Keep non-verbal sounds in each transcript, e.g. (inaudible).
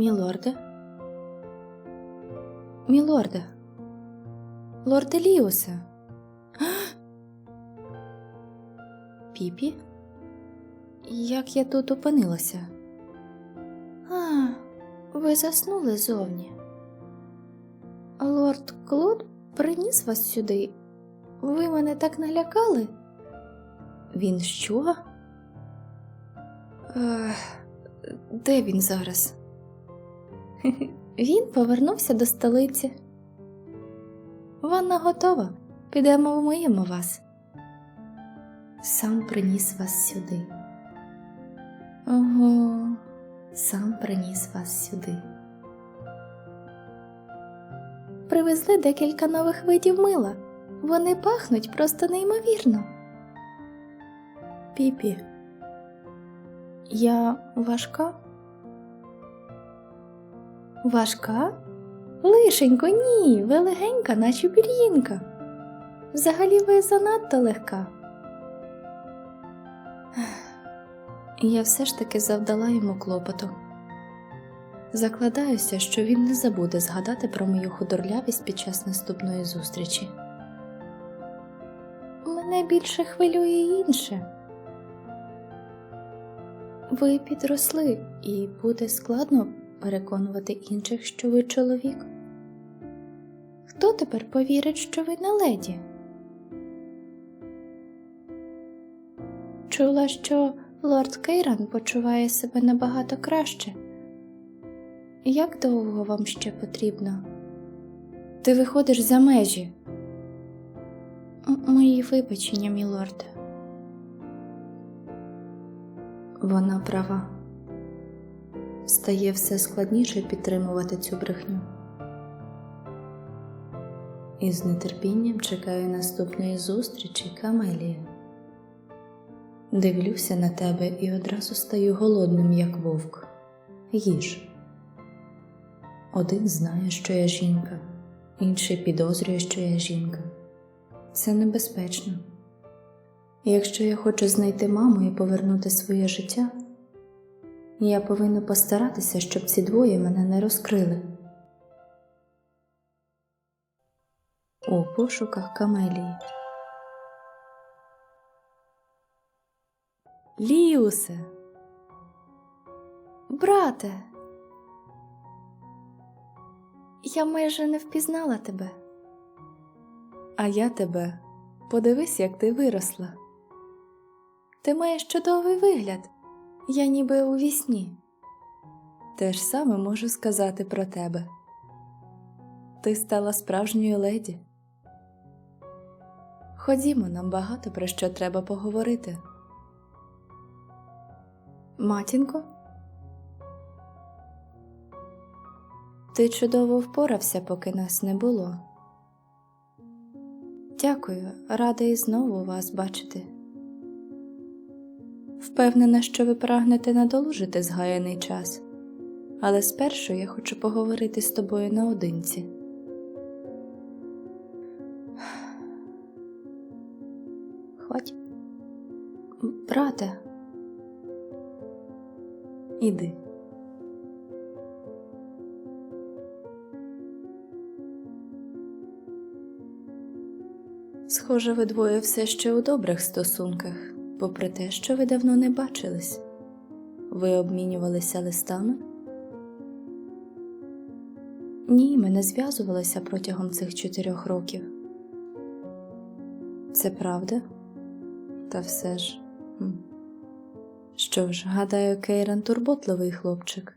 Мілорде? Мілорде? Лорде Ліусе? (gasps) Піпі? Як я тут опинилася? А, ви заснули зовні. Лорд Клод приніс вас сюди. Ви мене так налякали? Він що? Ех, де він зараз? Він повернувся до столиці. Ванна готова. Підемо вмиємо вас. Сам приніс вас сюди. Ого, сам приніс вас сюди. Привезли декілька нових видів мила. Вони пахнуть просто неймовірно. Піпі, я важка? Важка? Лишенько, ні, ви легенька, наче пір'їнка. Взагалі ви занадто легка. Я все ж таки завдала йому клопоту. Закладаюся, що він не забуде згадати про мою худорлявість під час наступної зустрічі. Мене більше хвилює інше. Ви підросли, і буде складно переконувати інших, що ви чоловік. Хто тепер повірить, що ви не леді? Чула, що лорд Кейран почуває себе набагато краще. Як довго вам ще потрібно? Ти виходиш за межі. Мої вибачення, мілорде. Вона права. Стає все складніше підтримувати цю брехню. І з нетерпінням чекаю наступної зустрічі, Камелія. Дивлюся на тебе і одразу стаю голодним, як вовк. Їж. Один знає, що я жінка, інший підозрює, що я жінка. Це небезпечно. Якщо я хочу знайти маму і повернути своє життя, я повинна постаратися, щоб ці двоє мене не розкрили. У пошуках Камелії. Ліусе. Брате. Я майже не впізнала тебе. А я тебе. Подивись, як ти виросла. Ти маєш чудовий вигляд. Я ніби у вісні. Те ж саме можу сказати про тебе. Ти стала справжньою леді. Ходімо, нам багато про що треба поговорити. Матінко, ти чудово впорався, поки нас не було. Дякую, рада і знову вас бачити. Впевнена, що ви прагнете надолужити згаяний час, але спершу я хочу поговорити з тобою наодинці. Хвать. Брате. Іди. Схоже, ви двоє все ще у добрих стосунках, попри те, що ви давно не бачились. Ви обмінювалися листами? Ні, ми не зв'язувалися протягом цих чотирьох років. Це правда? Та все ж. Що ж, гадаю, Кейран турботливий хлопчик.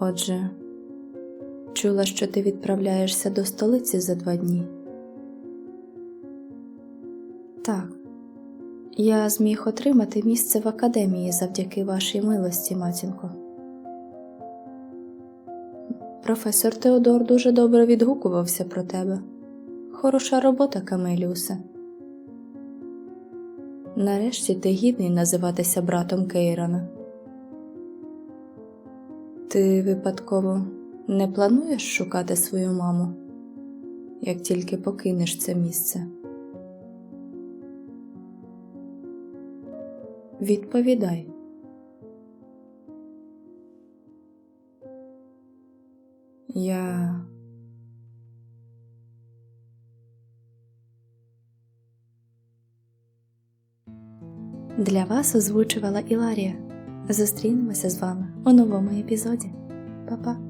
Отже, чула, що ти відправляєшся до столиці за два дні. Так, я зміг отримати місце в академії завдяки вашій милості, матінко. Професор Теодор дуже добре відгукувався про тебе. Хороша робота, Камеліусе. Нарешті ти гідний називатися братом Кейрана. Ти випадково не плануєш шукати свою маму, як тільки покинеш це місце? Відповідай. Я Для вас озвучувала Іларія. Зустрінемося з вами у новому епізоді. Па-па!